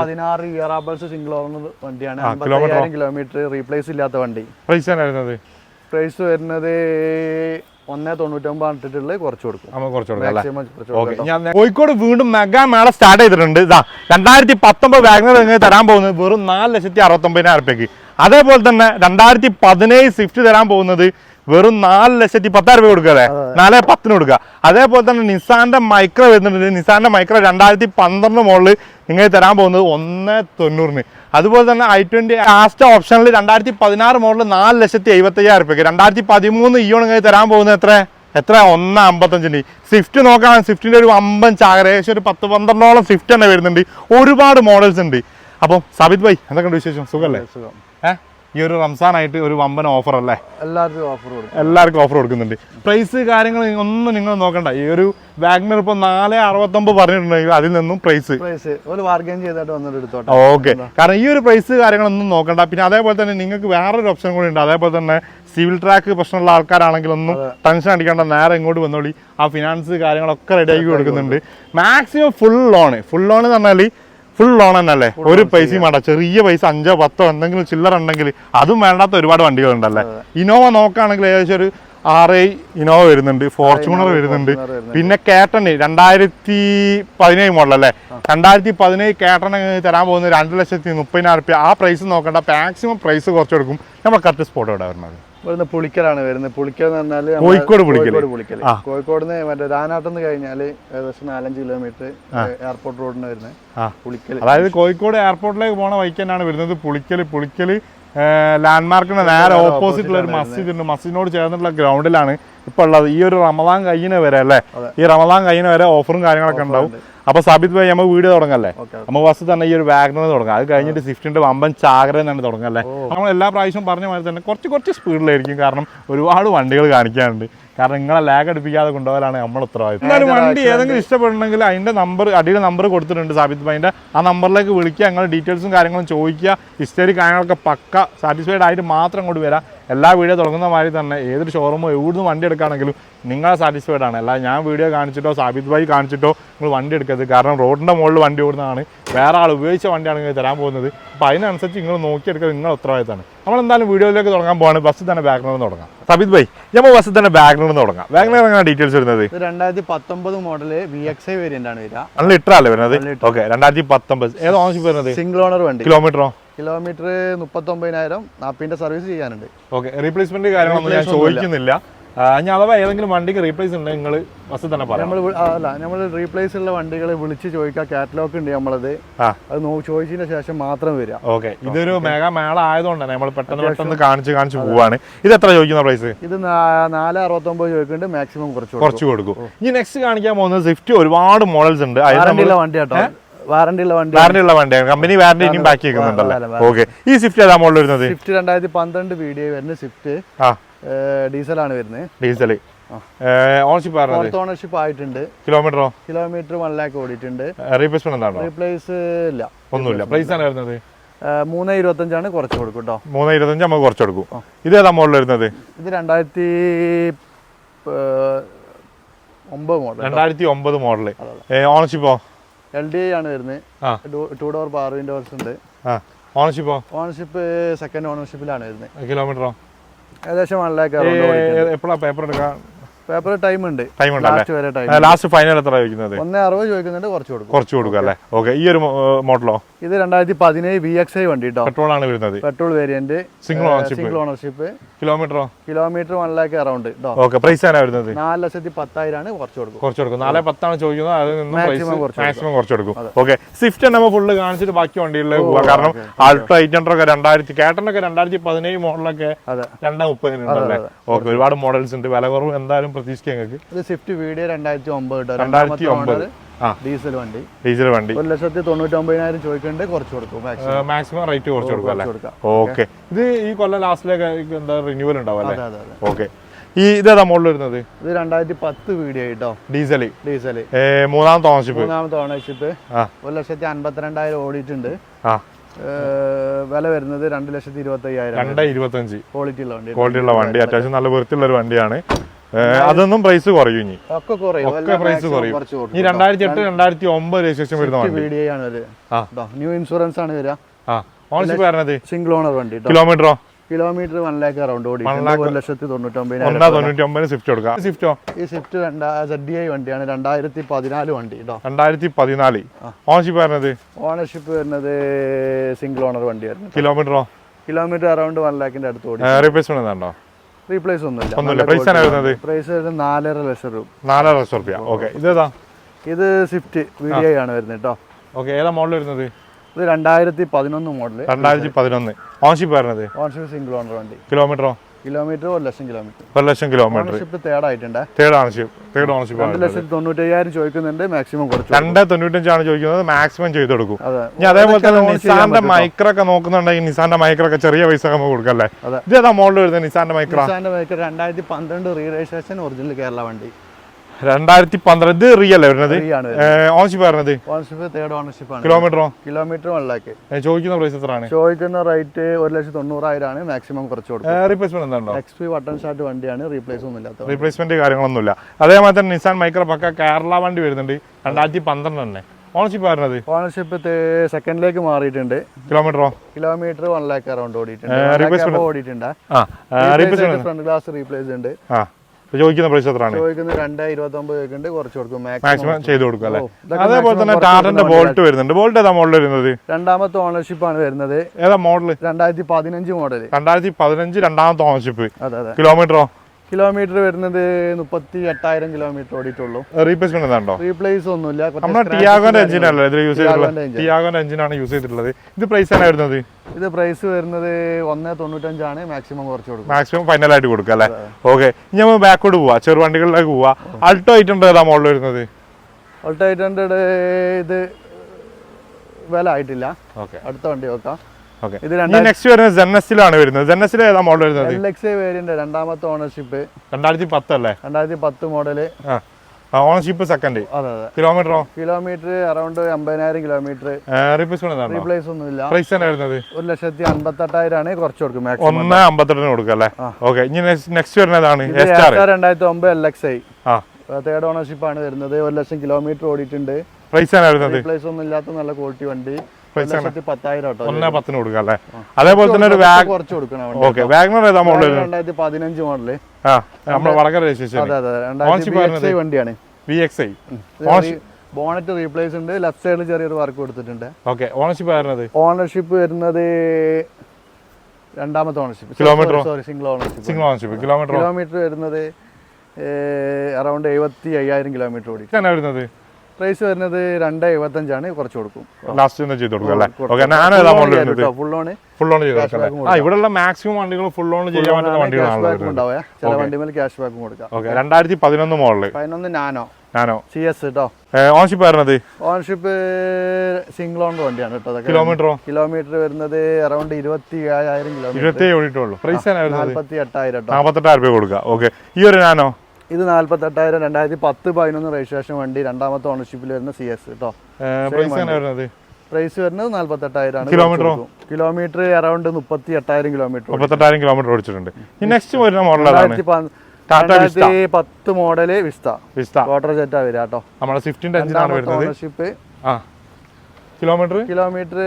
പതിനാറ് ഇയറാബിൾസ് single owner വണ്ടിയാണ്. അമ്പത്തയ്യായിരം kilometre replace ഇല്ലാത്ത വണ്ടി. പ്രൈസ് പ്രൈസ് വരുന്നത്? ഒന്നേ തൊണ്ണൂറ്റൊമ്പത് ഇട്ടിട്ടുള്ളത്. കുറച്ച് കൊടുക്കും. കോഴിക്കോട് വീണ്ടും മെഗാ മേള സ്റ്റാർട്ട് ചെയ്തിട്ടുണ്ട്. ഇതാ രണ്ടായിരത്തി പത്തൊമ്പത് വാഗ്നർ നിങ്ങൾ തരാൻ പോകുന്നത് വെറും നാല് ലക്ഷത്തി അറുപത്തൊമ്പതിനായിരം റുപ്യക്ക് അതേപോലെ തന്നെ രണ്ടായിരത്തി പതിനേഴ് സ്വിഫ്റ്റ് തരാൻ പോകുന്നത് വെറും നാല് ലക്ഷത്തി പത്തായിരം രൂപ കൊടുക്കുക അല്ലേ നാല് പത്തിന് കൊടുക്കുക. അതേപോലെ തന്നെ നിസാന്റെ മൈക്രോ വരുന്നുണ്ട്. നിസാന്റെ മൈക്രോ രണ്ടായിരത്തി പന്ത്രണ്ട് മുകളിൽ നിങ്ങൾ തരാൻ പോകുന്നത് ഒന്ന് തൊണ്ണൂറിന്. അതുപോലെ തന്നെ ഐ ട്വന്റി ലാസ്റ്റ് ഓപ്ഷനിൽ രണ്ടായിരത്തി പതിനാറ് മോഡൽ നാല് ലക്ഷത്തി എഴുപത്തി അയ്യായിരം രൂപയ്ക്ക്. രണ്ടായിരത്തി പതിമൂന്ന് ഇയോൺ നിങ്ങൾ തരാൻ പോകുന്നത് എത്ര? എത്ര? ഒന്ന് അമ്പത്തഞ്ചിന്. സ്വിഫ്റ്റ് നോക്കാൻ സ്വിഫ്റ്റിന്റെ ഒരു അമ്പഞ്ച് ഏകദേശം ഒരു പത്ത് പന്ത്രണ്ടോളം സ്വിഫ്റ്റ് തന്നെ വരുന്നുണ്ട്. ഒരുപാട് മോഡൽസ് ഉണ്ട്. അപ്പം സാബിത് ഭായ് എന്തൊക്കെയുണ്ട് വിശേഷം? സുഖമല്ലേ സുഖം. ഏഹ്? ഈ ഒരു റംസാനായിട്ട് ഒരു വമ്പൻ ഓഫർ അല്ലേ? എല്ലാവർക്കും ഓഫർ കൊടുക്കും. എല്ലാവർക്കും ഓഫർ കൊടുക്കുന്നുണ്ട്. പ്രൈസ് കാര്യങ്ങൾ ഒന്നും നിങ്ങൾ നോക്കണ്ട. ഈ ഒരു വാഗ്നർ ഇപ്പൊ നാല് അറുപത്തൊമ്പത് പറഞ്ഞിട്ടുണ്ടെങ്കിൽ അതിൽ നിന്നും പ്രൈസ് പ്രൈസ് ഒരു വാർഗൻ ചെയ്തിട്ട് വന്നിട്ട് എടുത്തോട്ടെ. ഓക്കെ കാരണം ഈ ഒരു പ്രൈസ് കാര്യങ്ങളൊന്നും നോക്കണ്ട. പിന്നെ അതേപോലെ തന്നെ നിങ്ങൾക്ക് വേറൊരു ഓപ്ഷൻ കൂടി ഉണ്ട്. അതേപോലെ തന്നെ സിവിൽ ട്രാക്ക് പ്രശ്നമുള്ള ആൾക്കാരാണെങ്കിലൊന്നും ടെൻഷൻ അടിക്കേണ്ട. നേരെ ഇങ്ങോട്ട് വന്നോളി. ആ ഫിനാൻസ് കാര്യങ്ങളൊക്കെ റെഡിയാക്കി കൊടുക്കുന്നുണ്ട്. Maximum full loan full loan എന്ന് പറഞ്ഞാൽ ഫുൾ ലോൺ തന്നെയല്ലേ? ഒരു പൈസയും വേണ്ട. ചെറിയ പൈസ അഞ്ചോ പത്തോ എന്തെങ്കിലും ചില്ലറ ഉണ്ടെങ്കിൽ അതും വേണ്ടാത്ത ഒരുപാട് വണ്ടികളുണ്ടല്ലേ? ഇനോവ നോക്കുകയാണെങ്കിൽ ഏകദേശം ഒരു ആറ് ഇനോവ വരുന്നുണ്ട് ഫോർച്യൂണർ വരുന്നുണ്ട്. പിന്നെ കേട്ടൺ രണ്ടായിരത്തി പതിനേഴ് മോഡൽ അല്ലേ രണ്ടായിരത്തി പതിനേഴ് കേട്ടൺ തരാൻ പോകുന്നത് രണ്ട് ലക്ഷത്തി മുപ്പതിനായിരം റുപ്യ. ആ പ്രൈസ് നോക്കേണ്ട മാക്സിമം പ്രൈസ് കുറച്ച് കൊടുക്കും. നമ്മൾ കറക്റ്റ് സ്പോട്ട് ഇവിടെ വരുന്നത്? ഇവിടുന്ന് പുളിക്കലാണ് വരുന്നത്. പുളിക്കൽ എന്ന് പറഞ്ഞാൽ കോഴിക്കോട് പുളിക്കൽ. കോഴിക്കോട് പുളിക്കൽ ആ. കോഴിക്കോട് നിന്ന് മറ്റേ രാനാട്ടിൽ നിന്ന് കഴിഞ്ഞാൽ ഏകദേശം നാലഞ്ച് കിലോമീറ്റർ എയർപോർട്ട് റോഡിന് വരുന്നത്. പുളിക്കൽ അതായത് കോഴിക്കോട് എയർപോർട്ടിലേക്ക് പോണ വഴിക്ക് തന്നെയാണ് വരുന്നത് പുളിക്കൽ പുളിക്കൽ ലാൻഡ്മാർക്കിന് നേരെ ഓപ്പോസിറ്റ് ഉള്ള ഒരു മസ്ജിദ് ഉണ്ട്. മസ്ജിദിനോട് ചേർന്നിട്ടുള്ള ഗ്രൗണ്ടിലാണ് ഇപ്പോൾ ഉള്ളത്. ഈ ഒരു റമദാൻ കഴിഞ്ഞ വരെ അല്ലേ? ഈ റമദാൻ കഴിഞ്ഞ വരെ ഓഫറും കാര്യങ്ങളൊക്കെ ഉണ്ടാവും. അപ്പൊ സാബിത് ഭായി നമ്മൾ വീട് തുടങ്ങല്ലേ? നമ്മ നമ്മൾ ഫസ്റ്റ് തന്നെ ഈ ഒരു വാഗ്നർ തുടങ്ങാം. അത് കഴിഞ്ഞിട്ട് സ്വിഫ്റ്റിന്റെ വമ്പൻ ചാകര തന്നെ തുടങ്ങല്ലേ നമ്മൾ എല്ലാ പ്രാവശ്യവും പറഞ്ഞ മാതിരി തന്നെ കുറച്ച് കുറച്ച് സ്പീഡിലായിരിക്കും. കാരണം ഒരുപാട് വണ്ടികൾ കാണിക്കാനുണ്ട്. കാരണം നിങ്ങളെ ലാഗ് അടുപ്പിക്കാതെ കൊണ്ടുപോകാനാണ് നമ്മൾ ഉത്തരവാദിത്തം എന്നാലും വണ്ടി ഏതെങ്കിലും ഇഷ്ടപ്പെടണമെങ്കിൽ അതിന്റെ നമ്പർ അടിയുടെ നമ്പർ കൊടുത്തിട്ടുണ്ട് സാബിത് ഭായിന്റെ. ആ നമ്പറിലേക്ക് വിളിക്കുക നിങ്ങൾ ഡീറ്റെയിൽസും കാര്യങ്ങളും ചോദിക്കുക ഹിസ്റ്ററി കാര്യങ്ങളൊക്കെ പക്ക സാറ്റിസ്ഫൈഡ് ആയിട്ട് മാത്രം അങ്ങോട്ട് വരാം. എല്ലാ വീഡിയോ തുടങ്ങുന്ന മാതിരി തന്നെ ഏതൊരു ഷോറൂമോ എവിടുന്ന് വണ്ടി എടുക്കുകയാണെങ്കിലും നിങ്ങൾ സാറ്റിസ്ഫൈഡ് ആണ്. അല്ല ഞാൻ വീഡിയോ കാണിച്ചിട്ടോ സാബിത് ഭായി കാണിച്ചിട്ടോ നിങ്ങൾ വണ്ടി എടുക്കരുത്. കാരണം റോഡിന്റെ മുകളിൽ വണ്ടി ഓടുന്നതാണ്. വേറെ ആൾ ഉപയോഗിച്ച വണ്ടിയാണ് നിങ്ങൾ തരാൻ പോകുന്നത്. അപ്പോൾ അതിനനുസരിച്ച് നിങ്ങൾ നോക്കിയെടുക്കുക നിങ്ങൾ ഉത്തരവാദിത്തമാണ്. നമ്മൾ എന്തായാലും വീഡിയോയിലേക്ക് തുടങ്ങാൻ പോവാണ്. ബസ്സിൽ തന്നെ ബാഗ്നറിൽ തുടങ്ങാം. സാബിത് ഭായി നമ്മൾ ബസ്സിൽ തന്നെ ബാഗ്നറിൽ തുടങ്ങാം. ബാഗ്നർ എങ്ങനെ ഡീറ്റെയിൽസ് വരുന്നത്? രണ്ടായിരത്തി പത്തൊമ്പത് model V X I variant ആണ് വരിക. നല്ല ലിറ്റർ അല്ലേ വരുന്നത്? ഓക്കെ രണ്ടായിരത്തി പത്തൊമ്പത് ഏത് ഓണർഷിപ്പ് വരുന്നത്? സിംഗിൾ ഓണർ വണ്ടി. കിലോമീറ്ററോ കിലോമീറ്റർ മുപ്പത്തൊമ്പതിനായിരം നാപ്പിന്റെ സർവീസ് ചെയ്യാനുണ്ട്. ഓക്കെ റീപ്ലേസ്മെന്റ് കാര്യങ്ങളൊന്നും ഞാൻ ചോദിക്കുന്നില്ല. ഞാൻ അഥവാ ഏതെങ്കിലും വണ്ടിക്ക് റീപ്ലേസ് ഉണ്ട് നിങ്ങൾ ബസ് തന്നെ പറയാം. നമ്മൾ അല്ല നമ്മൾ റീപ്ലേസ് ഉള്ള വണ്ടികൾ വിളിച്ച് ചോദിക്കുക കാറ്റലോഗ് ഉണ്ട് നമ്മളത് അത് നോ ചോദിച്ചതിന് ശേഷം മാത്രം വരിക ഓക്കെ ഇതൊരു മേഘ മേള ആയതുകൊണ്ടാണ് നമ്മൾ പെട്ടെന്ന് പെട്ടെന്ന് കാണിച്ച് കാണിച്ച് പോവാണ്. ഇത് എത്ര ചോദിക്കുന്ന പ്രൈസ് ഇത് നാല് അറുപത്തൊമ്പത് ചോദിക്കുന്നുണ്ട് മാക്സിമം കുറച്ച് കൊടുക്കും. കുറച്ച് കൊടുക്കും. ഇനി നെക്സ്റ്റ് കാണിക്കാൻ പോകുന്നത് സ്വിഫ്റ്റ് ഒരുപാട് മോഡൽസ് ഉണ്ട്. വണ്ടി കേട്ടോ വാറണ്ടി ഉള്ള വണ്ടി വാറണ്ടി ഉള്ള വണ്ടിയാണ്. കമ്പനി വാറണ്ടി ഇനിയും ബാക്കി വെക്കുന്നുണ്ടല്ലോ ഓക്കെ ഈ സ്വിഫ്റ്റ് ഏതാ മോഡൽ വരുന്നത്? സ്വിഫ്റ്റ് രണ്ടായിരത്തി പന്ത്രണ്ട് വീഡിയോ വരുന്ന സ്വിഫ്റ്റ് ആ. ഡീസലാണ് വരുന്നത്. ഡീസൽ ഓണർഷിപ്പ് ഫോർത്ത് ഓണർഷിപ്പ് ആയിട്ടുണ്ട്. കിലോമീറ്ററോ കിലോമീറ്റർ വൺ ലാക്ക് ഓടിയിട്ടുണ്ട്. റീപ്ലേസ്മെന്റ് എന്താണോ? റീപ്ലേസ് ഇല്ല. ഒന്നുമില്ല. പ്രൈസ് ആണ് വരുന്നത്? മൂന്ന് ഇരുപത്തഞ്ചാണ് കുറച്ച് കൊടുക്കും കേട്ടോ മൂന്ന് ഇരുപത്തഞ്ച് നമുക്ക് കുറച്ച് കൊടുക്കും. ഇത് ഏതാ മോഡൽ വരുന്നത്? ഇത് രണ്ടായിരത്തി ഒമ്പത് മോഡൽ രണ്ടായിരത്തി ഒമ്പത് മോഡൽ ഓണർഷിപ്പോ എൽ ഡി ഐ ആണ് വരുന്നത്. ടു ഡോർ പവർ വിൻഡോസ് ഉണ്ട്. ഓണർഷിപ്പ് ഓണർഷിപ്പോ ഓണർഷിപ്പ് സെക്കൻഡ് ഓണർഷിപ്പിലാണ് വരുന്നത്. കിലോമീറ്ററോ ഏകദേശം വൺ ലാക്ക് എപ്പോഴാണ് പേപ്പർ എടുക്കാം പേപ്പർ ടൈം ഉണ്ട്. ടൈം ഉണ്ടല്ലേ? ലാസ്റ്റ് ഫൈനൽ എത്ര ചോദിക്കുന്നത്? ഒന്നേ അറുപത് ചോദിക്കുന്നുണ്ട് കുറച്ച് കൊടുക്കും. കുറച്ച് കൊടുക്കുക അല്ലേ? ഓക്കെ ഈ ഒരു മോഡലോ ഇത് രണ്ടായിരത്തി പതിനേഴ് വി എക്സ് ഐ വണ്ടി കേട്ടോ പെട്രോൾ ആണ് വരുന്നത്. Petrol variant single ownership single ownership കിലോമീറ്ററോ kilometre one lakh around okay price ആണ് വരുന്നത്? നാല് ലക്ഷത്തി പത്തായിരമാണ് കുറച്ച് കൊടുക്കും. കുറച്ച് കൊടുക്കും. നാല് പത്താണ് ചോദിക്കുന്നത്. അതിൽ നിന്നും മാക്സിമം കുറച്ച് കൊടുക്കും. ഓക്കെ സ്വിഫ്റ്റ് നമ്മൾ ഫുള്ള് കാണിച്ചിട്ട് ബാക്കി വണ്ടികളിൽ പോവാം. കാരണം ആൾട്ടോ എയ്റ്റ് ഹൺഡ്രഡ് ഒക്കെ രണ്ടായിരത്തി കേട്ടനൊക്കെ രണ്ടായിരത്തി പതിനേഴ് മോഡലൊക്കെ രണ്ടാം മുപ്പതിനുണ്ടല്ലേ ഓക്കെ ഒരുപാട് മോഡൽസ് ഉണ്ട്. വില കുറവ് എന്തായാലും പ്രതീക്ഷിക്കാം ഞങ്ങൾക്ക്. ഇത് സ്വിഫ്റ്റ് വീഡിയോ രണ്ടായിരത്തി ഒമ്പത് രണ്ടായിരത്തി ഒമ്പത് ഡീസൽ വണ്ടി. ഡീസൽ വണ്ടി. ഒരു ലക്ഷത്തി തൊണ്ണൂറ്റൊമ്പതിനായിരം ചോദിക്കുന്നുണ്ട് കുറച്ച് കൊടുക്കും മാക്സിമം റേറ്റ് കുറച്ച് കൊടുക്കും അല്ലേ? ഓക്കെ. ഇത് ഈ കൊല്ലം ലാസ്റ്റിലേക്ക് എന്താ റിന്യൂവൽ ഉണ്ടാവും അല്ലേ? ഓക്കെ ഈ ഇതേതാ മോഡൽ വരുന്നത്? ഇത് രണ്ടായിരത്തി പത്ത് വീഡിയോ കേട്ടോ ഡീസൽ ഡീസൽ മൂന്നാമത്തെ ഓണർഷിപ്പ് മൂന്നാമത്തെ ഓണർഷിപ്പ് ഒരു ലക്ഷത്തി അൻപത്തിരണ്ടായിരം ഓടിയിട്ടുണ്ട് വില വരുന്നത് രണ്ട് ലക്ഷത്തി ഇരുപത്തി അയ്യായിരം രണ്ട് ഇരുപത്തഞ്ച്. ക്വാളിറ്റി ഉള്ള വണ്ടി. ക്വാളിറ്റി ഉള്ള വണ്ടി. അത്യാവശ്യം നല്ല വൃത്തിയുള്ള ഒരു വണ്ടിയാണ്. അതൊന്നും പ്രൈസ് കുറയും ഇനി. ഒക്കെ കുറയും. ഒക്കെ പ്രൈസ് കുറയും. ഈ രണ്ടായിരത്തി എട്ട് രണ്ടായിരത്തി ഒമ്പത് രജിസ്ട്രേഷൻ വരുന്ന. ന്യൂ ഇൻഷുറൻസ് ആണ് വരിക. ഓണർഷിപ്പ് വരുന്നത് സിംഗിൾ ഓണർ വണ്ടി കിലോമീറ്ററോ കിലോമീറ്റർ വൺ ലാക്ക് അറൗണ്ട് ഓടി. ഒരു ലക്ഷത്തി തൊണ്ണൂറ്റൊമ്പതിനായിരം സ്വിഫ്റ്റ് കൊടുക്കാം. സ്വിഫ്റ്റോ ഈ സ്വിഫ്റ്റ് സെഡ് ഐ വണ്ടിയാണ്. രണ്ടായിരത്തി പതിനാല് വണ്ടി കേട്ടോ രണ്ടായിരത്തി പതിനാല് ഓണർഷിപ്പ് വരുന്നത് ഓണർഷിപ്പ് വരുന്നത് സിംഗിൾ ഓണർ വണ്ടിയായിരുന്നു കിലോമീറ്ററോ കിലോമീറ്റർ അറൗണ്ട് വൺ ലാക്കിന്റെ അടുത്ത് ഓടി. റീപ്ലേസ്മെന്റ് ഉണ്ടോ റീപ്ലേസ് ഒന്നുമില്ല. ഒന്നുമില്ല. പ്രൈസ് വരുന്നത്? പ്രൈസ് വരുന്നത് നാലര ലക്ഷം രൂപ. നാലര ലക്ഷം റുപ്യ ഓക്കെ ഇതേതാ ഇത് സ്വിഫ്റ്റ് വി ഡി ഐ ആണ് വരുന്നത് കേട്ടോ ഓക്കെ ഏതാ മോഡൽ വരുന്നത്? ഇത് രണ്ടായിരത്തി പതിനൊന്ന് മോഡൽ രണ്ടായിരത്തി പതിനൊന്ന്. ഓൺഷിപ്പ് വരുന്നത്? ഓൺഷിപ്പ് സിംഗിൾ ഓണർ വണ്ടി. കിലോമീറ്ററോ കിലോമീറ്റർ ഒരു ലക്ഷം കിലോമീറ്റർ. ഒരു ലക്ഷം കിലോമീറ്റർ. ഓണർഷിപ്പ് തേർഡായിട്ടുണ്ട് തേർഡ് ഓണർഷിപ്പ് തേർഡ് ഓണർഷിപ്പ് രണ്ട് ലക്ഷത്തി തൊണ്ണൂറ്റയ്യായിരം ചോദിക്കുന്നുണ്ട് മാക്സിമം കൊടുത്തു രണ്ട് തൊണ്ണൂറ്റഞ്ചാണ് ചോദിക്കുന്നത് മാക്സിമം ചെയ്ത് കൊടുക്കും. ഇനി അതേപോലെ തന്നെ നിസാന്റെ മൈക്രൊക്കെ മൈക്ര ഒക്കെ നോക്കുന്നുണ്ടെങ്കിൽ നിസാന്റെ മൈക്ര ഒക്കെ ചെറിയ പൈസ നമുക്ക് കൊടുക്കല്ലേ ഇതാ ഇത് ഏതാ മോഡൽ വരുന്നത് നിസാന്റെ മൈക്ര? നിസാന്റെ മൈക്രോ രണ്ടായിരത്തി പന്ത്രണ്ട് റീ രജിസ്ട്രേഷൻ ഒറിജിനൽ കേരള വണ്ടി. രണ്ടായിരത്തി പന്ത്രണ്ട് റിയൽ വരുന്നത്? ഓണർഷിപ്പ് വരുന്നത് ഓണർഷിപ്പ് തേർഡ് ഓണർഷിപ്പ് ആണ്. കിലോമീറ്ററോ കിലോമീറ്റർ വൺ ലാക്ക് ചോദിക്കുന്ന പ്രൈസ് എത്രയാണ്? ചോദിക്കുന്ന റേറ്റ് ഒരു ലക്ഷത്തി തൊണ്ണൂറായിരം ആണ് മാക്സിമം കുറച്ച് കൊടുക്കും. റീപ്ലേസ്മെന്റ് എന്താണോ എക്സ് പി ബട്ടൺ ഷാർട്ട് വണ്ടിയാണ്. റീപ്ലേസ് ഒന്നും ഇല്ലാത്ത റീപ്ലേസ്മെന്റ് കാര്യങ്ങളൊന്നുമില്ല. അതേമാതിരി തന്നെ നിസാൻ മൈക്ര പക്ക കേരള വണ്ടി വരുന്നുണ്ട്. രണ്ടായിരത്തി പന്ത്രണ്ട് തന്നെ ഓണർഷിപ്പ് വരുന്നത്? ഓണർഷിപ്പ് സെക്കൻഡിലേക്ക് മാറിയിട്ടുണ്ട്. കിലോമീറ്ററോ കിലോമീറ്റർ വൺ ലാക്ക് അറൗണ്ട് ഓടിയിട്ടുണ്ട്. ഓടിയിട്ടുണ്ട്. ഫ്രണ്ട് ഗ്ലാസ് റീപ്ലേസ് ഉണ്ട്. ചോദിക്കുന്ന പ്രൈസ് എത്രയാണ്? മാക്സിമം ചെയ്തു കൊടുക്കും അല്ലേ? അതേപോലെ തന്നെ ടാറിന്റെ ടാറ്റന്റെ ബോൾട്ട് വരുന്നുണ്ട്. ബോൾട്ട് ഏതാ മോഡൽ വരുന്നത്? രണ്ടാമത്തെ ഓണർഷിപ്പ് ആണ് വരുന്നത്. ഏതാ മോഡൽ രണ്ടായിരത്തി പതിനഞ്ച് മോഡൽ രണ്ടായിരത്തി പതിനഞ്ച് രണ്ടാമത്തെ ഓണർഷിപ്പ് കിലോമീറ്ററോ കിലോമീറ്റർ വരുന്നത് മുപ്പത്തി എട്ടായിരം കിലോമീറ്റർ ഓടിയിട്ടുള്ളൂ. റീപ്ലേസ്മെന്റ് എന്താണ്ടോ റീപ്ലേസ് ഒന്നുമില്ല നമ്മുടെ ടിയാഗോന്റെ എഞ്ചിൻ അല്ലേ ഇതിൽ യൂസ് ചെയ്തിട്ടുള്ളത്. ടിയാഗോന്റെ എഞ്ചിനാണ് യൂസ് ചെയ്തിട്ടുള്ളത്. ഇത് പ്രൈസ് ആണ് വരുന്നത്? ഇത് പ്രൈസ് വരുന്നത് ഒന്ന് തൊണ്ണൂറ്റഞ്ചാണ് മാക്സിമം കുറച്ച് കൊടുക്കും. മാക്സിമം ഫൈനൽ ആയിട്ട് കൊടുക്കുക അല്ലേ? ഓക്കെ ഇനി നമ്മൾ ബാക്കോട്ട് പോവാ ചെറു വണ്ടികളിലേക്ക് പോവാ. അൾട്ടോ ആയിട്ടുണ്ട് ഏതാ മോളിൽ വരുന്നത്? അൾട്ടോ എയ്റ്റ് ഹൺഡ്രഡ് ഇത് വില ആയിട്ടില്ല. ഓക്കെ അടുത്ത വണ്ടി നോക്കാം. ഓക്കെ ഇത് ഇനി നെക്സ്റ്റ് വരുന്നത് ജെന്നസിലാണ് വരുന്നത്. ജെന്നസിൽ ഏതാ മോഡൽ വരുന്നത് എൽ എക്സ് വേരിയന്റ് രണ്ടാമത്തെ ഓണർഷിപ്പ് രണ്ടായിരത്തി പത്ത് അല്ലേ? രണ്ടായിരത്തി പത്ത് മോഡൽ ആ ഓണർഷിപ്പ് സെക്കൻഡ് അതെ അതെ. കിലോമീറ്ററോ കിലോമീറ്റർ അറൗണ്ട് അമ്പതിനായിരം കിലോമീറ്റർ റീപ്ലേസ് ഒന്നുമില്ല. പ്രൈസ് തന്നെ വരുന്നത്? ഒരു ലക്ഷത്തി അൻപത്തെട്ടായിരം ആണ് കുറച്ച് കൊടുക്കും മാക്സിമം ഒന്ന് അമ്പത്തെട്ടിന് കൊടുക്കുക അല്ലേ? ഓക്കെ ഇനി നെക്സ്റ്റ് വരുന്നതാണ് എസ് ആർ രണ്ടായിരത്തി ഒമ്പത് എൽ എക്സ് ഐ ആ. തേർഡ് ഓണർഷിപ്പ് ആണ് വരുന്നത്. ഒരു ലക്ഷം കിലോമീറ്റർ ഓടിയിട്ടുണ്ട്. പ്രൈസ് റീപ്ലേസ് ഒന്നും ഇല്ലാത്ത നല്ല ക്വാളിറ്റി വണ്ടി. ഒരു ഒന്നേ പത്തിന് കൊടുക്കാം അല്ലേ? അതേപോലെ തന്നെ ഒരു വാഗ് കുറച്ച് കൊടുക്കണം ഓക്കെ വാഗ്നർ ഏതാ മോഡൽ രണ്ടായിരത്തി പതിനഞ്ച് മോഡൽ. ആ നമ്മുടെ വടകര രജിസ്ട്രേഷൻ വണ്ടിയാണ്. V X I bonnet replace ഉണ്ട്. ലെഫ്റ്റ് സൈഡിൽ ചെറിയൊരു വർക്ക് കൊടുത്തിട്ടുണ്ട്. ഓക്കെ ഓണർഷിപ്പ് വരുന്നത് ഓണർഷിപ്പ് വരുന്നത് രണ്ടാമത്തെ ownership kilometre sorry single ownership single ownership kilometre kilometre വരുന്നത് അറൗണ്ട് എഴുപത്തി അയ്യായിരം കിലോമീറ്റർ ഓടി. വരുന്നത്? പ്രൈസ് വരുന്നത് രണ്ട് എഴുപത്തഞ്ചാണ് കുറച്ച് കൊടുക്കും. ലാസ്റ്റ് ചെയ്ത് കൊടുക്കും അല്ലേ? ഓക്കെ നാനോ ഏതാ model full on full on ചെയ്ത് ആ ഇവിടെയുള്ള മാക്സിമം വണ്ടികൾ ഫുൾ ഓൺ ചെയ്യാൻ പറ്റുന്ന ഉണ്ടാവുക. ചില വണ്ടി മേൽ ക്യാഷ് ബാക്കും കൊടുക്കാം. ഓക്കെ രണ്ടായിരത്തി പതിനൊന്ന് മോഡൽ പതിനൊന്ന് നാനോ. നാനോ. സി എസ് കേട്ടോ ഓൺഷിപ്പ് വരുന്നത് ഓൺഷിപ്പ് സിംഗിൾ ഓൺ വണ്ടിയാണ് കേട്ടോ. കിലോമീറ്ററോ കിലോമീറ്റർ വരുന്നത് അറൗണ്ട് ഇരുപത്തി ഏഴായിരം കിലോമീറ്റർ ഇരുപത്തി ഓടിയിട്ടുള്ളൂ പ്രൈസ് നാൽപ്പത്തി എട്ടായിരം നാൽപ്പത്തെട്ടായിരം രൂപ കൊടുക്കുക. ഓക്കെ ഈ ഒരു നാനോ? ഇത് നാല്പത്തെട്ടായിരം രണ്ടായിരത്തി പത്ത് പതിനൊന്ന് രജിസ്ട്രേഷൻ വണ്ടി രണ്ടാമത്തെ ഓണർഷിപ്പിൽ വരുന്ന സി എസ് കേട്ടോ പ്രൈസ് വരുന്നത്? പ്രൈസ് കിലോമീറ്റർ കിലോമീറ്റർ അറൗണ്ട് മുപ്പത്തി എട്ടായിരം കിലോമീറ്റർ മുപ്പത്തെട്ടായിരം കിലോമീറ്റർ ഓടിച്ചിട്ടുണ്ട്. ഈ നെക്സ്റ്റ് വരുന്ന മോഡൽ ഏതാണ്? രണ്ടായിരത്തി പത്ത് model Vista Vista water Jetta വരിക കേട്ടോ നമ്മുടെ സ്വിഫ്റ്റിന്റെ ownership kilometre kilometre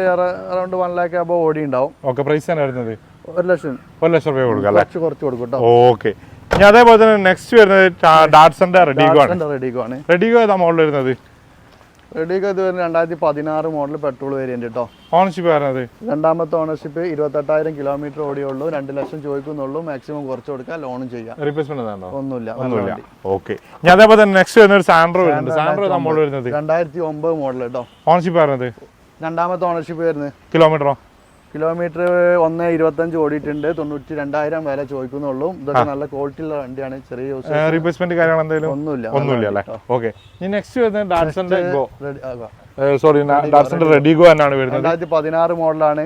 around one lakh above ഓടി ഉണ്ടാവും ഓക്കെ പ്രൈസ് വരുന്നത്? ഒരു ലക്ഷം. ഒരു ലക്ഷം രൂപ കൊടുക്കാം കുറച്ച് കൊടുക്കും കേട്ടോ ഓക്കെ ഇനി അതേപോലെ തന്നെ നെക്സ്റ്റ് വരുന്നത് ഡാറ്റ്സന്റെ റെഡിഗോ ആണ്. റെഡിഗോ ആണ്. റെഡിഗോ ഏതാ മോഡൽ വരുന്നത്? റെഡിഗോ ഇത് വരുന്നത് രണ്ടായിരത്തി പതിനാറ് മോഡൽ പെട്രോൾ വേരിയന്റ് കേട്ടോ ഓണർഷിപ്പ് വരുന്നത് രണ്ടാമത്തെ ഓണർഷിപ്പ് ഇരുപത്തെട്ടായിരം കിലോമീറ്റർ ഓടിയുള്ളൂ. രണ്ട് ലക്ഷം ചോദിക്കുന്നുള്ളൂ. മാക്സിമം കുറച്ച് കൊടുക്കാൻ ലോണും ചെയ്യാം. റീപ്ലേസ്മെന്റ് ഒന്നുമില്ല ഒന്നുമില്ല. ഓക്കെ ഇനി അതേപോലെ തന്നെ നെക്സ്റ്റ് വരുന്ന ഒരു സാൻഡ്രോ വരുന്നുണ്ട്. സാൻഡ്രോ നമ്മൾ മോഡൽ വരുന്നത്? രണ്ടായിരത്തി ഒമ്പത് മോഡൽ കേട്ടോ ഓണർഷിപ്പ് വരുന്നത് രണ്ടാമത്തെ ഓണർഷിപ്പ് വരുന്നത് കിലോമീറ്ററോ കിലോമീറ്റർ ഒന്ന് ഇരുപത്തഞ്ച് ഓടിയിട്ടുണ്ട്. തൊണ്ണൂറ്റി രണ്ടായിരം വില ചോദിക്കുന്നുള്ളൂ. ഇതൊക്കെ നല്ല ക്വാളിറ്റി ഉള്ള വണ്ടിയാണ്. ചെറിയ യൂസ് റീപ്ലേസ്മെന്റ് കാര്യങ്ങൾ എന്തെങ്കിലും? ഒന്നുമില്ല. ഒന്നുമില്ല അല്ലേ? ഓക്കെ. ഇനി നെക്സ്റ്റ് വരുന്നത് ഡാറ്റ്സന്റെ ഗോ സോറി ഡാറ്റ്സന്റെ റെഡിഗോ തന്നെയാണ് വരുന്നത്. രണ്ടായിരത്തി പതിനാറ് മോഡലാണ്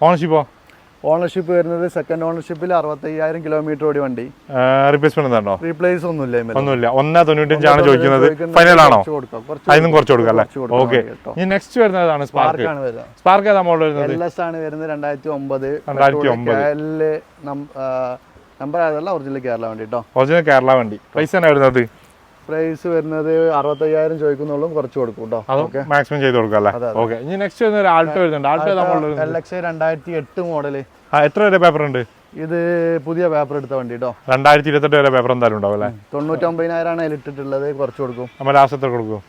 ഓണർഷിപ്പോ ഓണർഷിപ്പ് വരുന്നത് സെക്കൻഡ് ഓണർഷിപ്പിൽ അറുപത്തയ്യായിരം കിലോമീറ്റർ ഓടി വണ്ടി. റീപ്ലേസ്മെന്റ് എന്താണോ റീപ്ലേസ് ഒന്നുമില്ല. ഒന്നുമില്ല. ഒന്നാ തൊണ്ണൂറ്റഞ്ചാണ് ചോദിക്കുന്നത്. ചോദിക്കുന്നത് ഫൈനൽ ആണോ? കുറച്ച് കുറച്ച് അതിനും കുറച്ച് കൊടുക്കാം അല്ലേ? ഓക്കെ ഇനി നെക്സ്റ്റ് വരുന്നതാണ് സ്പാർക്ക് ആണ് വരുന്നത് സ്പാർക്ക് ഏതാ മോഡൽ വരുന്നത്? എൽ എസ് ആണ് വരുന്നത് രണ്ടായിരത്തി ഒമ്പത് 2009. നമ്പർ ഒറിജിനൽ കേരള വണ്ടി കേട്ടോ ഒറിജിനൽ കേരള വണ്ടി. പൈസ വരുന്നത്? പ്രൈസ് വരുന്നത് അറുപത്തയ്യായിരം ചോദിക്കുന്നുള്ളൂ കുറച്ച് കൊടുക്കും കേട്ടോ. മാക്സിമം ചെയ്ത് കൊടുക്കാം അല്ലേ? ഓക്കെ ഇനി നെക്സ്റ്റ് വരുന്ന ആൾട്ടോ വരുന്നുണ്ട്. ആൾട്ടോ എൽ എക്സ് രണ്ടായിരത്തി എട്ട് മോഡൽ എത്ര വരെ പേപ്പർ ഉണ്ട്? ഇത് പുതിയ പേപ്പർ എടുത്ത വണ്ടി കേട്ടോ. രണ്ടായിരത്തി ഇരുപത്തെട്ട് വരെ പേപ്പർ എന്തായാലും ഉണ്ടാവും അല്ലേ? തൊണ്ണൂറ്റൊമ്പതിനായിരമാണ് അതിൽ ഇട്ടിട്ടുള്ളത് കുറച്ച് കൊടുക്കും. നമ്മൾ എത്ര കൊടുക്കും?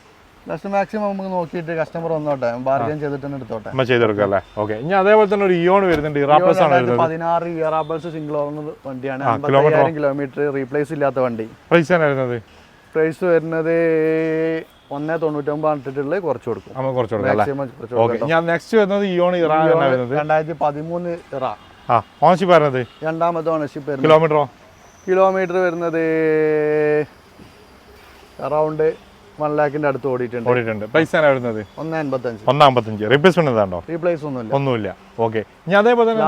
ലാസ്റ്റ് മാക്സിമം നമുക്ക് നോക്കിയിട്ട് കസ്റ്റമർ വന്നോട്ടെ ബാർഗൻ ചെയ്തിട്ട് തന്നെ എടുത്തോട്ടെ. നമ്മൾ ചെയ്ത് കൊടുക്കാം അല്ലേ? ഓക്കെ ഇനി അതേപോലെ തന്നെ ഒരു ഇയോൺ വരുന്നുണ്ട്. ഇറാ പ്ലസ് ആണ് പതിനാറ് ഇയറാബിൾസ് സിംഗിൾ ഓണർ വണ്ടിയാണ്. അമ്പത്തയ്യായിരം കിലോമീറ്റർ റീപ്ലേസ് ഇല്ലാത്ത വണ്ടി. പ്രൈസ് തന്നെ വരുന്നത്? പ്രൈസ് വരുന്നത് ഒന്നേ തൊണ്ണൂറ്റൊമ്പതാണ് ഇട്ടിട്ടുള്ളത് കുറച്ച് കൊടുക്കും. നമ്മൾ കുറച്ച് കൊടുക്കും ഓക്കെ. ഞാൻ നെക്സ്റ്റ് വരുന്നത് ഇയോൺ ഇറാ രണ്ടായിരത്തി പതിമൂന്ന് ഇറ ആ ഓൺഷിപ്പ് വരുന്നത് രണ്ടാമത്തെ ഓണർഷിപ്പ് കിലോമീറ്ററോ കിലോമീറ്റർ വരുന്നത് അറൗണ്ട് വൺ ലാഖിന്റെ അടുത്ത് ഓടിയിട്ടുണ്ട്. ഓടിയിട്ടുണ്ട്. തന്നെ വരുന്നത്? ഒന്ന് അൻപത്തഞ്ച്. ഒന്നാമ്പത്തഞ്ച് റിപ്ലേസ്മെന്റ് ഉണ്ടോ റീപ്ലേസ് ഒന്നുമില്ല. ഒന്നുമില്ല. ഓക്കെ ഇനി അതേപോലെ തന്നെ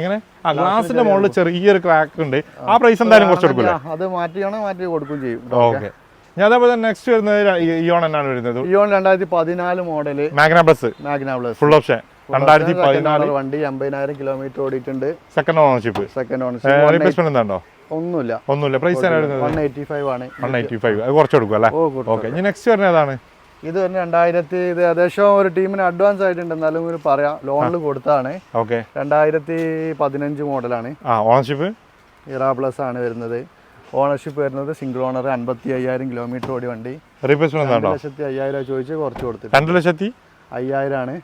എങ്ങനെ? ആ ഗ്ലാസിന്റെ മുകളിൽ ചെറിയൊരു ക്രാക്ക് ഉണ്ട്. ആ. പ്രൈസ് എന്തായാലും കുറച്ച് കൊടുക്കില്ല അത് മാറ്റിയാണോ മാറ്റി കൊടുക്കും ചെയ്യും. ഓക്കെ ഞാൻ അതേപോലെ തന്നെ നെക്സ്റ്റ് വരുന്നത് ഇയോൺ എന്നാണ് വരുന്നത്. ഇയോൺ രണ്ടായിരത്തി പതിനാല് model Magna plus Magna plus full option രണ്ടായിരത്തി പതിനാല് വണ്ടി അമ്പതിനായിരം കിലോമീറ്റർ ഓടിയിട്ടുണ്ട്. Second ownership second ownership replacement എന്താണ്ടോ ഒന്നുമില്ല. ഒന്നുമില്ല. പ്രൈസ് വൺ എയ്റ്റി ഫൈവ് ആണ്. വൺ എയ്റ്റി ഫൈവ് അത് കുറച്ച് കൊടുക്കും അല്ലേ? ഓക്കെ ഇനി നെക്സ്റ്റ് വരുന്നത് ഏതാണ്? ഇത് തന്നെ രണ്ടായിരത്തി ഇത് ഏകദേശം ഒരു ടീമിന് അഡ്വാൻസ് ആയിട്ടുണ്ട്. എന്നാലും ഒരു പറയാം. ലോണിൽ കൊടുത്താണ്. ഓക്കെ രണ്ടായിരത്തി പതിനഞ്ച് മോഡലാണ്. ആ ഓണർഷിപ്പ് ഇറ പ്ലസ് ആണ് വരുന്നത്. ഓണർഷിപ്പ് വരുന്നത് സിംഗിൾ ഓണർ അൻപത്തി അയ്യായിരം കിലോമീറ്റർ ഓടി വണ്ടി ലക്ഷത്തി അയ്യായിരം ചോദിച്ച് കുറച്ച് കൊടുത്തിട്ട് രണ്ട് ലക്ഷത്തി? അയ്യായിരം ആണ്.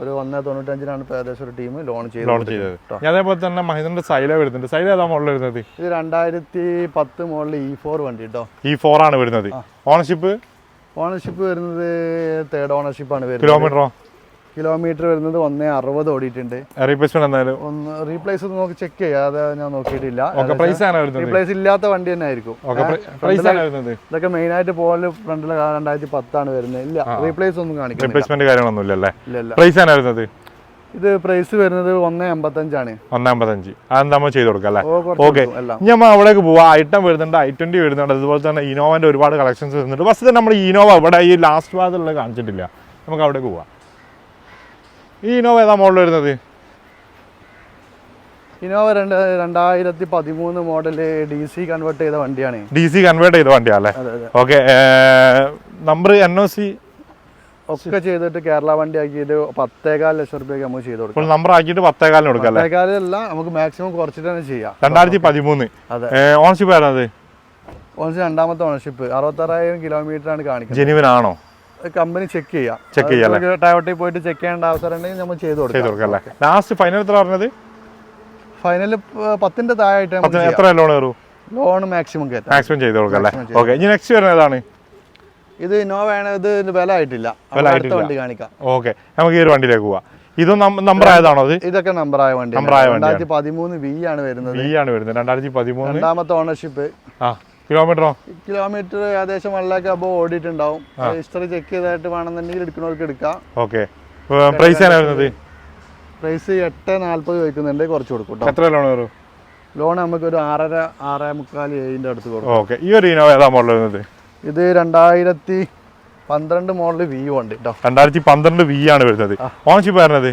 ഒരു ഒന്നേ തൊണ്ണൂറ്റഞ്ചിനാണ് ഏകദേശം ഒരു ടീം ലോൺ ചെയ്ത് ലോൺ ചെയ്തത്. ഞാൻ അതേപോലെ തന്നെ മഹേന്ദ്രന്റെ സൈല വരുന്നുണ്ട്. സൈല ഏതാ മോഡൽ വരുന്നത്? ഇത് രണ്ടായിരത്തി പത്ത് മോഡൽ ഇ ഫോർ വണ്ടി കേട്ടോ. ഇ ഫോർ ആണ് വരുന്നത്. ഓണർഷിപ്പ് ഓണർഷിപ്പ് വരുന്നത് തേർഡ് ഓണർഷിപ്പ് ആണ് വരുന്നത്. കിലോമീറ്ററോ കിലോമീറ്റർ വരുന്നത് ഒന്നേ അറുപത് ഓടിയിട്ടുണ്ട്. റീപ്ലേസ്മെന്റ് ഒന്ന് റീപ്ലേസ് നോക്കി ചെക്ക് ചെയ്യാം. അത് ഞാൻ നോക്കിയിട്ടില്ല. റീപ്ലേസ് ഇല്ലാത്ത വണ്ടി തന്നെ ആയിരിക്കും. ഇതൊക്കെ മെയിൻ ആയിട്ട് പോകൽ ഫ്രണ്ടിലെ രണ്ടായിരത്തി പത്താണ് വരുന്നത്. ഇല്ല റീപ്ലേസ് ഒന്നും റീപ്ലേസ്മെന്റ് കാര്യങ്ങളൊന്നും ഇല്ലല്ലേ ഇല്ല ഇല്ല. പ്രൈസ് ആണ് വരുന്നത്? ഇത് പ്രൈസ് വരുന്നത് ഒന്നേ അമ്പത്തഞ്ചാണ്. ഒന്നേ അമ്പത്തഞ്ച്. നമ്മൾ ചെയ്ത് കൊടുക്കാം അല്ലേ? ഓക്കെ. നമ്മൾ അവിടേക്ക് പോവാം. ഐറ്റം വരുന്നുണ്ട് ഐ ട്വന്റി വരുന്നുണ്ട് അതുപോലെ തന്നെ ഇനോവന്റെ ഒരുപാട് കളക്ഷൻസ് വരുന്നുണ്ട്. ഫസ്റ്റ് തന്നെ നമ്മൾ ഇനോവ ഇവിടെ ഈ ലാസ്റ്റ് ഭാഗത്തുള്ള കാണിച്ചിട്ടില്ല. നമുക്ക് അവിടേക്ക് പോവാം. ഈ ഇനോവ ഏതാ മോഡൽ വരുന്നത്? ഇനോവ രണ്ട് രണ്ടായിരത്തി പതിമൂന്ന് മോഡൽ ഡി സി കൺവേർട്ട് ചെയ്ത വണ്ടിയാണ്. ഡി സി കൺവേർട്ട് ചെയ്ത വണ്ടിയാ അല്ലേ? അതെ അതെ. Okay number N O C ഒക്കെ ചെയ്തിട്ട് കേരള വണ്ടി ആക്കിയിട്ട് പത്തേകാൽ ലക്ഷം റുപ്യ നമുക്ക് ചെയ്ത് കൊടുക്കും. നമ്പർ ആക്കിയിട്ട് പത്തേകാലിന് കൊടുക്കാം പത്തേകാലല്ല നമുക്ക് മാക്സിമം കുറച്ചിട്ട് തന്നെ ചെയ്യാം. രണ്ടായിരത്തി പതിമൂന്ന്. ഓണർഷിപ്പ് ഓൺഷിപ്പ് ഓണർഷിപ്പ് രണ്ടാമത്തെ ഓണർഷിപ്പ് അറുപത്താറായിരം കിലോമീറ്റർ ആണ് കാണിക്കുന്നത്. ജെനുവിൻ ആണോ? കമ്പനി ചെക്ക് ചെയ്യാം. ചെക്ക് ചെയ്യാം? ടയോട്ടിൽ പോയിട്ട് ചെക്ക് ചെയ്യേണ്ട അവസരം ഉണ്ടെങ്കിൽ നമ്മൾ ചെയ്ത് കൊടുക്കാം. അല്ലേ? ലാസ്റ്റ് ഫൈനൽ എത്ര പറഞ്ഞത്? ഫൈനൽ പത്തിന്റെ ചെയ്യാം. എത്ര ലോൺ കയറും? Loan maximum കയറ്റാം. മാക്സിമം ചെയ്ത് കൊടുക്കാം അല്ലേ? ഓക്കെ ഇനി നെക്സ്റ്റ് വരുന്നത് ഏതാണ്? ഇത് ഇന്നോവ ആണ്. ഇത് വില ആയിട്ടില്ല. വണ്ടി കാണിക്കാം. ഓക്കെ നമുക്ക് ഈ ഒരു വണ്ടിയിലേക്ക് പോവാം. ഇത് നമ്പർ ആയതാണോ ഇതൊക്കെ നമ്പർ വണ്ടി നമ്പർ ആയ വണ്ടി രണ്ടായിരത്തി പതിമൂന്ന് വി ആണ് വരുന്നത്. വി ആണ് വരുന്നത്. രണ്ടായിരത്തി പതിമൂന്ന്. രണ്ടാമത്തെ ഓണർഷിപ്പ് ആ. കിലോമീറ്ററോ? കിലോമീറ്റർ ഏകദേശം വൺ ലാക്ക് അബോ ഓടിയിട്ടുണ്ടാവും. ഹിസ്റ്ററി ചെക്ക് ചെയ്തായിട്ട് വേണമെന്നുണ്ടെങ്കിൽ എടുക്കുന്നവർക്ക് എടുക്കാം. ഓക്കെ പ്രൈസ് വരുന്നത്? പ്രൈസ് എട്ട് നാല്പത് ചോദിക്കുന്നുണ്ട് കുറച്ച് കൊടുക്കും എത്ര ലോൺ വരും? ലോൺ നമുക്ക് ഒരു ആറര ആറേ മുക്കാൽ ഏഴിന്റെ അടുത്ത് കൊടുക്കും. ഓക്കെ ഈ ഒരു ഇനോവ ഏതാ മോഡൽ വരുന്നത്? ഇത് രണ്ടായിരത്തി പന്ത്രണ്ട് മോഡൽ വി ഉണ്ട് കേട്ടോ രണ്ടായിരത്തി പന്ത്രണ്ട് വി ആണ് വരുന്നത്. ഓണർഷിപ്പ് വരുന്നത്?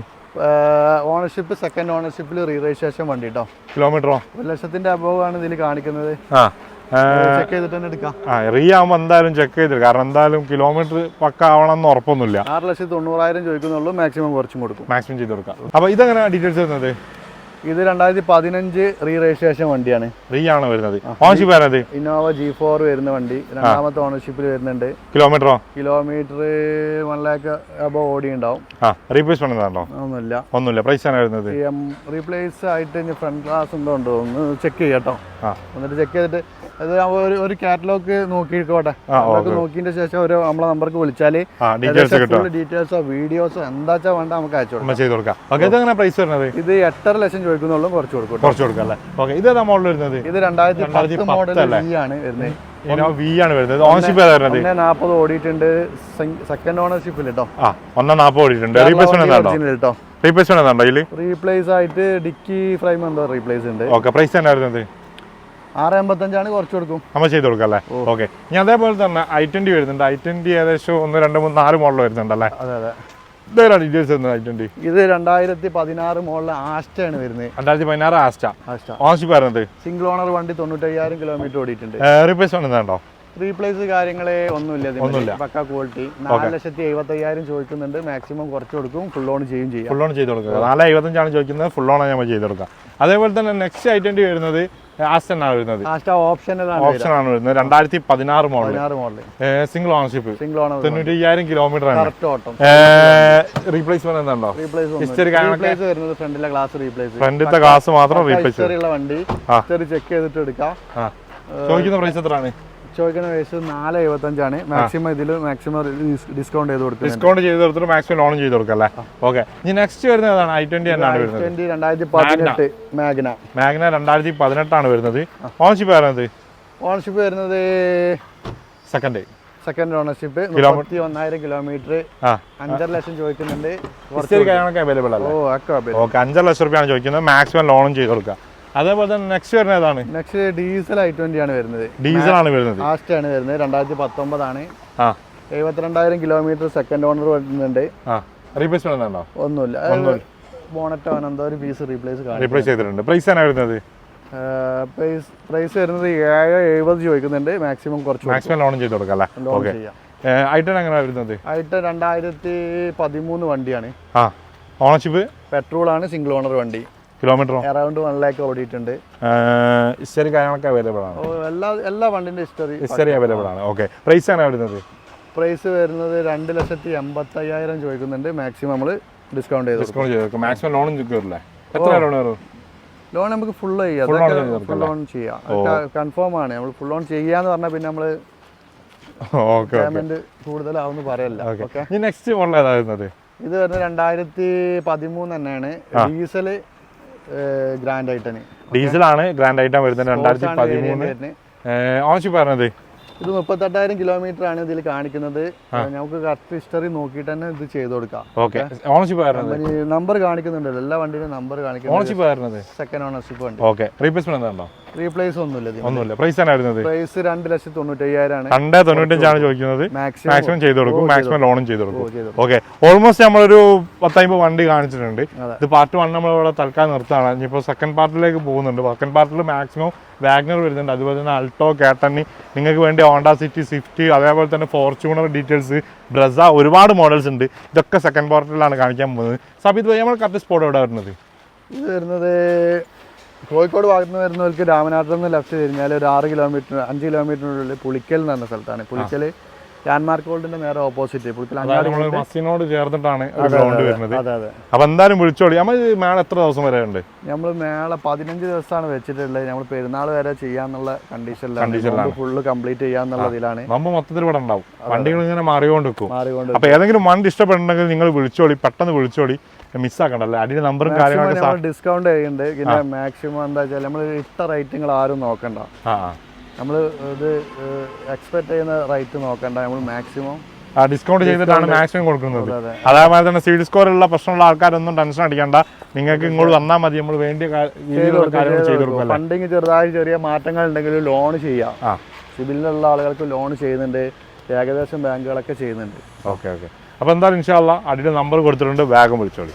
ഓണർഷിപ്പ് സെക്കൻഡ് ഓണർഷിപ്പിൽ റീ രജിസ്ട്രേഷൻ വണ്ടി കേട്ടോ കിലോമീറ്ററോ ഒരു ലക്ഷത്തിന്റെ അബവ് ആണ് ഇതിൽ കാണിക്കുന്നത്. ആ. ചെക്ക് ചെയ്തിട്ട് തന്നെ എടുക്കാം. ആ റീ ആകുമ്പോൾ എന്തായാലും ചെക്ക് ചെയ്തിട്ട് കാരണം എന്തായാലും കിലോമീറ്റർ പക്ക ആവണം എന്ന് ഉറപ്പൊന്നുമില്ല. ആറ് ലക്ഷത്തി തൊണ്ണൂറായിരം ചോദിക്കുന്നുള്ളൂ മാക്സിമം കുറച്ചും കൊടുക്കും. മാക്സിമം ചെയ്ത് കൊടുക്കാം. അപ്പോൾ ഇതെങ്ങനെ ഡീറ്റെയിൽസ് വരുന്നത്? ഇത് രണ്ടായിരത്തി പതിനഞ്ച് റീ രജിസ്ട്രേഷൻ വണ്ടിയാണ്. റീ ആണ് വരുന്നത് ഓണർഷിപ്പ് വരുന്നത് ഇന്നോവ ജി ഫോർ വരുന്ന വണ്ടി. രണ്ടാമത്തെ ഓണർഷിപ്പിൽ വരുന്നുണ്ട്. കിലോമീറ്ററോ കിലോമീറ്റർ വൺ ലാക്ക് അബോ ഓടി ഉണ്ടാവും റീപ്ലേസ്മെന്റ് എന്താണോ ഒന്നുമില്ല. ഒന്നുമില്ല. പ്രൈസ് ആണ് വരുന്നത്. റീപ്ലേസ് ആയിട്ട് ഫ്രണ്ട് ക്ലാസ് ഉണ്ടോ ഉണ്ടോ ഒന്ന് ചെക്ക് ചെയ്യാട്ടോ എന്നിട്ട് ചെക്ക് ചെയ്തിട്ട് അത് ഒരു ഒരു കാറ്റലോഗ് നോക്കിക്കോട്ടെ കാറ്റലോഗ് നോക്കിയതിന്റെ ശേഷം ഒരു നമ്മളെ നമ്പർക്ക് വിളിച്ചാൽ ആ ഡീറ്റെയിൽസ് വീഡിയോസോ എന്താ വെച്ചാൽ വേണ്ട നമുക്ക് അയച്ചു കൊടുക്കാം. പ്രൈസ് വരുന്നത്? ഇത് എട്ടര ലക്ഷം ചോദിക്കുന്നുള്ളൂ കുറച്ച് കൊടുക്കും കുറച്ച് കൊടുക്കാം അല്ലേ? ഓക്കെ ഏതാ മോഡൽ വരുന്നത്? ഇത് രണ്ടായിരത്തി പത്ത് മോഡൽ ആണ് വരുന്നത്. വി ആണ് വരുന്നത്. ഓൺഷിപ്പ് ഏതാ വരുന്നത്? ഒന്നേ നാൽപ്പത് ഓടിയിട്ടുണ്ട്. സെക്കൻഡ് ഓണർഷിപ്പിൽ കേട്ടോ. ആ ഒന്നാം നാൽപ്പത് ഓടിയിട്ടുണ്ട്. റീപ്ലേസ്മെന്റ് കേട്ടോ. റീപ്ലേസ്മെന്റ് റീപ്ലേസ് ആയിട്ട് ഡിക്കി ഫ്രെയിം എന്തോ റീപ്ലേസ് ഉണ്ട്. ഓക്കെ പ്രൈസ് വരുന്നത്? ആറ് എൺപത്തഞ്ചാണ് കുറച്ച് കൊടുക്കും നമ്മൾ ചെയ്ത് കൊടുക്കാം അല്ലേ? ഓക്കെ. ഇനി അതേപോലെ തന്നെ ഐ ട്വന്റി വരുന്നുണ്ട്. ഐ ട്വന്റി ഏകദേശം ഒന്ന് രണ്ട് മൂന്ന് നാല് മോഡൽ വരുന്നുണ്ട് അല്ലേ? അതെ അതെ. ഇതേതാണ് ഡീറ്റെയിൽസ് എന്ന് ഐറ്റന്റി ഇത് രണ്ടായിരത്തി പതിനാറ് മോളിലെ ആസ്റ്റയാണ് വരുന്നത്. രണ്ടായിരത്തി പതിനാറ് ആസ്റ്റ. ആസ്റ്റ വരുന്നത് സിംഗിൾ ഓണർ വണ്ടി തൊണ്ണൂറ്റയ്യായിരം കിലോമീറ്റർ ഓടിയിട്ടുണ്ട്. റീപ്ലേസ്മെന്റ് ഉണ്ടോ? റീപ്ലേസ് കാര്യങ്ങളെ ഒന്നുമില്ല. ഒന്നുമില്ല. പക്ക ക്വാളിറ്റി നാല് ലക്ഷത്തി എഴുപത്തി അയ്യായിരം ചോദിക്കുന്നുണ്ട്. മാക്സിമം കുറച്ച് കൊടുക്കും. ഫുൾ ഓൺ ചെയ്യും ചെയ്യാം. ഫുൾ ഓൺ ചെയ്ത് കൊടുക്കുക. നാല് എഴുപത്തഞ്ചാണ് ചോദിക്കുന്നത്. ഫുൾ ഓൺ നമ്മൾ ചെയ്ത് കൊടുക്കുക. അതേപോലെ തന്നെ നെക്സ്റ്റ് ഐറ്റന്റി വരുന്നത് ആസ്റ്റൻ ആണ് വരുന്നത്. ഓപ്ഷൻ ആണ് വരുന്നത്. രണ്ടായിരത്തി പതിനാറ് മോഡൽ സിംഗിൾ ഓണർഷിപ്പ് തൊണ്ണൂറ്റി അയ്യായിരം കിലോമീറ്റർ ആണ്. റീപ്ലേസ്മെന്റ് എന്താണോ ഫ്രണ്ടിലെ ഗ്ലാസ് റീപ്ലേസ് ഫ്രണ്ടിലത്തെ ഗ്ലാസ് മാത്രം റീപ്ലേസ് വണ്ടി. ചെക്ക് ചെയ്തിട്ട് എടുക്കാം. ചോദിക്കുന്ന പ്രൈസ് എത്രയാണ്? ചോദിക്കുന്ന വയസ്സ് നാല് എഴുപത്തഞ്ചാണ്. മാക്സിമം ഇതിൽ മാക്സിമം ഡിസ്കൗണ്ട് ചെയ്ത് കൊടുക്കും ഡിസ്കൗണ്ട് ചെയ്ത് കൊടുത്തിട്ട് മാക്സിമം ലോൺ ചെയ്ത് കൊടുക്കല്ലേ ഓക്കെ ഇനി നെക്സ്റ്റ് വരുന്നത് ഏതാണ്? ഐ ട്വന്റി എന്നാണ് വരുന്നത്. ട്വന്റി രണ്ടായിരത്തി പതിനെട്ട് മാഗ്ന മാഗ്ന രണ്ടായിരത്തി പതിനെട്ടാണ് വരുന്നത് ഓണർഷിപ്പ് വരുന്നത്? ഓണർഷിപ്പ് വരുന്നത് സെക്കൻഡ് സെക്കൻഡ് ഓണർഷിപ്പ് മുപ്പത്തി ഒന്നായിരം കിലോമീറ്റർ അഞ്ചര ലക്ഷം ചോദിക്കുന്നുണ്ട്. ഓ ഒക്കെ ഓക്കെ അഞ്ചര ലക്ഷം രൂപയാണ് ചോദിക്കുന്നത്. മാക്സിമം ലോണും ചെയ്ത് കൊടുക്കുക അതേപോലെ തന്നെ നെക്സ്റ്റ് വരുന്നത് ഏതാണ്? നെക്സ്റ്റ് ഡീസൽ ഐ ട്വന്റി ആണ് വരുന്നത്. ഡീസൽ ആണ് വരുന്നത്. ലാസ്റ്റ് ആണ് വരുന്നത്. രണ്ടായിരത്തി പത്തൊമ്പതാണ് എഴുപത്തിരണ്ടായിരം കിലോമീറ്റർ സെക്കൻഡ് ഓണർ വരുന്നുണ്ട്. റീപ്ലേസ്മെന്റ് ഉണ്ടോ ഒന്നുമില്ല. ബോണറ്റ് അവൻ എന്തോ ഒരു പീസ് റീപ്ലേസ് റീപ്ലേസ് ചെയ്തിട്ടുണ്ട്. പ്രൈസ് ആണ് വരുന്നത്? പ്രൈസ് പ്രൈസ് വരുന്നത് ഏഴ് എഴുപത് ചോദിക്കുന്നുണ്ട്. മാക്സിമം കുറച്ച് മാക്സിമം ലോൺ ചെയ്ത് കൊടുക്കാം അല്ലേ? ലോൺ ഓക്കെ ചെയ്യാം. ഐറ്റൻ എങ്ങനെയാണ് വരുന്നത്? ഐറ്റം രണ്ടായിരത്തി പതിമൂന്ന് വണ്ടിയാണ്. ഓണർഷിപ്പ് പെട്രോൾ ആണ് സിംഗിൾ ഓണർ വണ്ടി. കിലോമീറ്ററോ? അറൗണ്ട് വൺ ലാക്ക് ഓടിയിട്ടുണ്ട്. ഹിസ്റ്ററി കാര്യങ്ങളൊക്കെ അവൈലബിൾ ആണ്. എല്ലാ എല്ലാ വണ്ടിന്റെ ഹിസ്റ്ററി ഹിസ്റ്ററി അവൈലബിൾ ആണ്. ഓക്കെ പ്രൈസ് ആണ് വരുന്നത്? പ്രൈസ് വരുന്നത് രണ്ട് ലക്ഷത്തി എൺപത്തി അയ്യായിരം ചോദിക്കുന്നുണ്ട്. മാക്സിമം നമ്മൾ ഡിസ്കൗണ്ട് ചെയ്ത് ഡിസ്കൗണ്ട് ചെയ്ത് മാക്സിമം ലോണും ചോദിക്കില്ലേ എത്ര ലോൺ വരും ലോൺ നമുക്ക് ഫുൾ ചെയ്യാം. ഫുൾ ലോൺ ചെയ്യാം. കൺഫേം ആണ്. നമ്മൾ ഫുൾ ഓൺ ചെയ്യാന്ന് പറഞ്ഞാൽ പിന്നെ നമ്മൾ പേയ്മെന്റ് കൂടുതലാവുമെന്ന് പറയല്ല. ഓക്കെ നെക്സ്റ്റ് മോഡൽ ഏതാ വരുന്നത്? ഇത് വരുന്നത് രണ്ടായിരത്തി പതിമൂന്ന് തന്നെയാണ്. ഡീസൽ ഗ്രാൻഡ് ഐറ്റന് ഡീസലാണ് ഗ്രാൻഡ് ഐറ്റം വരുന്നത് രണ്ടായിരത്തി പതിമൂന്ന്. ആവശ്യം പറഞ്ഞത്? ഇത് മുപ്പത്തെട്ടായിരം കിലോമീറ്റർ ആണ് ഇതിൽ കാണിക്കുന്നത്. നമുക്ക് കറക്റ്റ് ഹിസ്റ്ററി നോക്കിയിട്ട് തന്നെ ഇത് ചെയ്ത് കൊടുക്കാം. ഓക്കെ. ഓണർഷിപ്പ് നമ്പർ കാണിക്കുന്നുണ്ടല്ലോ എല്ലാ വണ്ടിയിലും നമ്പർ കാണിക്കുന്നുണ്ട് ഓണർഷിപ്പ് സെക്കൻഡ് ഓണർഷിപ്പ് വണ്ടി. ഓക്കെ. റീപ്ലേസ്മെന്റ് എന്താണോ? റീപ്ലേസ് ഒന്നുമില്ല ഒന്നുമില്ല. പ്രൈസ് ആണ് വരുന്നത്. പ്രൈസ് രണ്ട് ലക്ഷത്തി ആണ്. രണ്ടേ തൊണ്ണൂറ്റഞ്ചാണ് ചോദിക്കുന്നത്. മാക്സിമം ചെയ്ത് കൊടുക്കും. മാക്സിമം ലോണും ചെയ്ത് കൊടുക്കും. ഓക്കെ ഓൾമോസ്റ്റ് നമ്മളൊരു പത്തമ്പത് വണ്ടി കാണിച്ചിട്ടുണ്ട്. ഇത് പാർട്ട് വൺ നമ്മളിവിടെ തൽക്കാലം നിർത്താണ് ഇനിയിപ്പോൾ സെക്കൻഡ് പാർട്ടിലേക്ക് പോകുന്നുണ്ട്. സെക്കൻഡ് പാർട്ടിൽ മാക്സിമം വാഗ്നർ വരുന്നുണ്ട്. അതുപോലെ തന്നെ അൾട്ടോ കാട്ടണി നിങ്ങൾക്ക് വേണ്ടി ഹോണ്ട സിറ്റി സ്വിഫ്റ്റ് അതേപോലെ തന്നെ ഫോർച്യൂണർ ഡീറ്റെയിൽസ് ബ്രസ ഒരുപാട് മോഡൽസ് ഉണ്ട്. ഇതൊക്കെ സെക്കൻഡ് പാർട്ടിലാണ് കാണിക്കാൻ പോകുന്നത്. സബിത് ഭായി നമ്മൾ കറക്റ്റ് സ്പോട്ട് എവിടെ വരുന്നത്? ഇത് വരുന്നത് കോഴിക്കോട് ഭാഗത്ത് നിന്ന് വരുന്നവർക്ക് രാമനാട്ടിൽ നിന്ന് ലെഫ്റ്റ് തിരിഞ്ഞാൽ ഒരു ആറ് കിലോമീറ്റർ അഞ്ച് കിലോമീറ്ററിനുള്ളിൽ പുളിക്കൽ എന്ന് പറഞ്ഞ സ്ഥലത്താണ്. പുളിക്കൽ ലാൻഡ്മാർക്ക് ഗോൾഡിന്റെ നേരെ ഓപ്പോസിറ്റ് മസിനോട് ചേർന്നിട്ടാണ് ഗ്രൗണ്ട് വരുന്നത്. അപ്പൊ എന്തായാലും വിളിച്ചോളി. നമ്മൾ മേള എത്ര ദിവസം വരെ ഉണ്ട്? നമ്മൾ മേള പതിനഞ്ച് ദിവസമാണ് വെച്ചിട്ടുള്ളത്. നമ്മൾ പെരുന്നാൾ വരെ ചെയ്യാന്നുള്ള കണ്ടീഷനിലാണ്. ഫുള്ള് കംപ്ലീറ്റ് ചെയ്യാന്നുള്ളതിലാണ് നമ്മൾ മൊത്തത്തിൽ ഇവിടെ ഉണ്ടാവും. വണ്ടികൾ ഇങ്ങനെ മാറിക്കൊണ്ട് വെക്കും അപ്പൊ ഏതെങ്കിലും വണ്ടി ഇഷ്ടപ്പെട്ടുണ്ടെങ്കിൽ നിങ്ങൾ വിളിച്ചോളി. പെട്ടെന്ന് വിളിച്ചോളി. മിസ്സാക്കണ്ടല്ലേ അടിയുടെ നമ്പറും കാര്യങ്ങളൊക്കെ ഡിസ്കൗണ്ട് ചെയ്യുന്നുണ്ട്. പിന്നെ മാക്സിമം എന്താ വെച്ചാൽ നമ്മൾ ഇഷ്ട റേറ്റിംഗ് ആരും നോക്കണ്ട. നമ്മൾ ഇത് എക്സ്പെക്ട് ചെയ്യുന്ന റേറ്റ് നോക്കണ്ട. നമ്മൾ മാക്സിമം ആ ഡിസ്കൗണ്ട് ചെയ്തിട്ടാണ് മാക്സിമം കൊടുക്കുന്നത്. അതേമാതിരി അതേപോലെ തന്നെ സീഡ് സ്കോർ ഉള്ള പ്രശ്നമുള്ള ആൾക്കാരൊന്നും ടെൻഷൻ അടിക്കണ്ട. നിങ്ങൾക്ക് ഇങ്ങോട്ട് വന്നാൽ മതി. നമ്മൾ വേണ്ടി കാര്യങ്ങൾ ചെയ്തു കൊടുക്കും. ഫണ്ടിങ് ചെറുതായി ചെറിയ മാറ്റങ്ങൾ ഉണ്ടെങ്കിൽ ലോൺ ചെയ്യാം. ആ. സിബിലിലുള്ള ആളുകൾക്ക് ലോൺ ചെയ്യുന്നുണ്ട്. ഏകദേശം ബാങ്കുകളൊക്കെ ചെയ്യുന്നുണ്ട്. Okay okay. അപ്പോൾ എന്തായാലും ഇൻഷാല്ല അടിയുടെ നമ്പർ കൊടുത്തിട്ടുണ്ട്. വേഗം വിളിച്ചോളി.